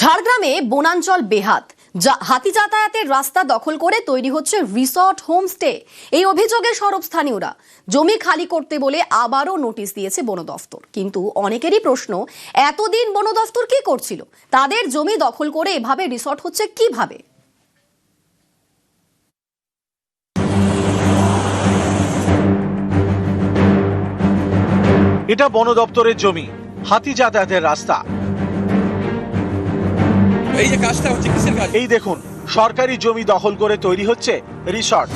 ঝাড়গ্রামে বনাঞ্চল বেহাত। হাতি যাতায়াতের রাস্তা দখল করে তৈরি হচ্ছে রিসর্ট, হোমস্টে। এই অভিযোগে সরব স্থানীয়রা। জমি খালি করতে বলে আবারও নোটিশ দিয়েছে বন দফতর। কিন্তু অনেকেরই প্রশ্ন, এতদিন বন দফতর কি করছিল? তাদের জমি দখল করে এভাবে রিসর্ট হচ্ছে কীভাবে? এটা বন দপ্তরের জমি, হাতি যাতায়াতের রাস্তা। এই যে কাজটা হচ্ছে, কিসের কাজ? এই দেখুন, সরকারি জমি দখল করে তৈরি হচ্ছে রিসর্ট।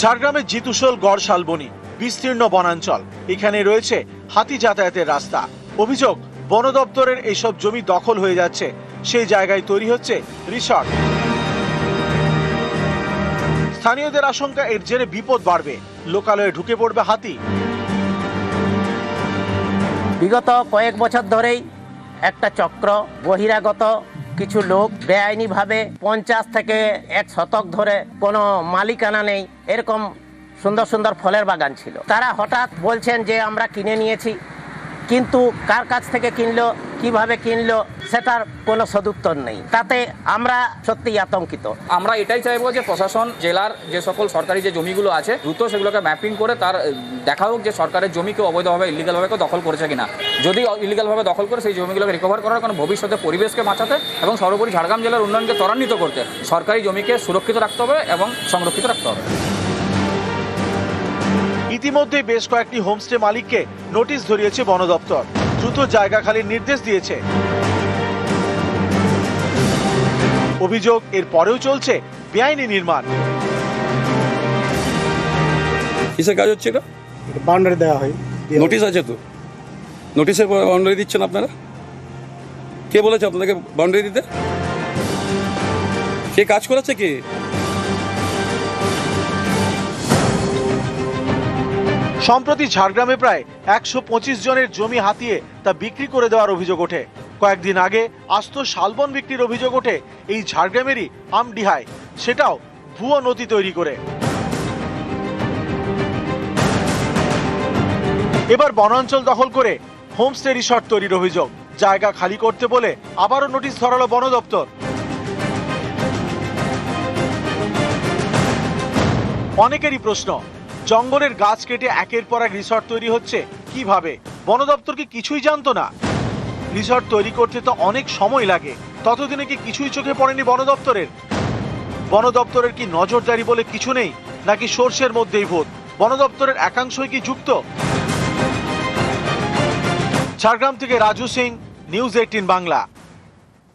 ঝাড়গ্রামের জিতুশোল গড় শালবনি, বিস্তীর্ণ বনাঞ্চল। এখানে রয়েছে হাতি যাতায়াতের রাস্তা। অভিযোগ, বন দপ্তরের এইসব জমি দখল হয়ে যাচ্ছে। সেই জায়গায় তৈরি হচ্ছে রিসর্ট। স্থানীয়দের আশঙ্কা, এর জেরে বিপদ বাড়বে। লোকালয়ে ঢুকে পড়বে হাতি। বিগত কয়েক বছর ধরেই একটা চক্র বহিরাগত কিছু লোক বেআইনিভাবে পঞ্চাশ থেকে এক শতক ধরে কোনো মালিকানা নেই, এরকম সুন্দর সুন্দর ফলের বাগান ছিল। তারা হঠাৎ বলছেন যে আমরা কিনে নিয়েছি, কিন্তু কার কাছ থেকে কিনলো? কীভাবে কিনলো, সেটার কোনো সদুত্তর নেই। তাতে আমরা সত্যিই আতঙ্কিত। আমরা এটাই চাইব যে প্রশাসন, জেলার যে সকল সরকারি যে জমিগুলো আছে, দ্রুত সেগুলোকে ম্যাপিং করে তার দেখা হোক যে সরকারের জমি কেউ অবৈধভাবে ইলিগালভাবে কেউ দখল করেছে কিনা। যদি ইলিগালভাবে দখল করে, সেই জমিগুলোকে রিকভার করার কারণ ভবিষ্যতে পরিবেশকে বাঁচাতে এবং সর্বোপরি ঝাড়গ্রাম জেলার উন্নয়নকে ত্বরান্বিত করতে সরকারি জমিকে সুরক্ষিত রাখতে হবে এবং সংরক্ষিত রাখতে হবে। ইতিমধ্যে বেশ কয়েকটি হোমস্টে মালিককে নোটিশ ধরিয়েছে বন দপ্তর। দ্রুত জায়গা খালির নির্দেশ দিয়েছে। অভিযোগ এর পরেও চলছে বেআইনি নির্মাণ। কিসের কাজ হচ্ছে এটা? বাউন্ডারি দেওয়া হয়। নোটিশ আছে তো? নোটিশের বাউন্ডারি দিচ্ছেন আপনারা? কে বলেছে আপনাদেরকে বাউন্ডারি দিতে? কে কাজ করেছে কে? সম্প্রতি ঝাড়গ্রামে প্রায় একশো পঁচিশ জনের জমি হাতিয়ে তা বিক্রি করে দেওয়ার অভিযোগ ওঠে। কয়েকদিন আগে আস্ত শালবন বিক্রির অভিযোগ ওঠে এই ঝাড়গ্রামেরই আমডিহায়। সেটাও ভুয়ো নথি তৈরি করে। এবার বনাঞ্চল দখল করে হোমস্টে রিসর্ট তৈরির অভিযোগ। জায়গা খালি করতে বলে আবারও নোটিশ ধরালো বন দপ্তর। অনেকেরই প্রশ্ন জঙ্গলের গাছ কেটে একের পর এক রিসর্ট তৈরি হচ্ছে। কীভাবে? বন দপ্তর কি কিছুই জানতো না? রিসর্ট তৈরি করতে তো অনেক সময় লাগে। ততদিনে কি কিছুই চোখে পড়েনি বন দপ্তরের? বন দপ্তরের কি নজরদারি বলে কিছু নেই, নাকি সর্ষের মধ্যেই ভূত? বন দপ্তরের একাংশই কি যুক্ত? ঝাড়গ্রাম থেকে রাজু সিং, নিউজ এইটিন বাংলা।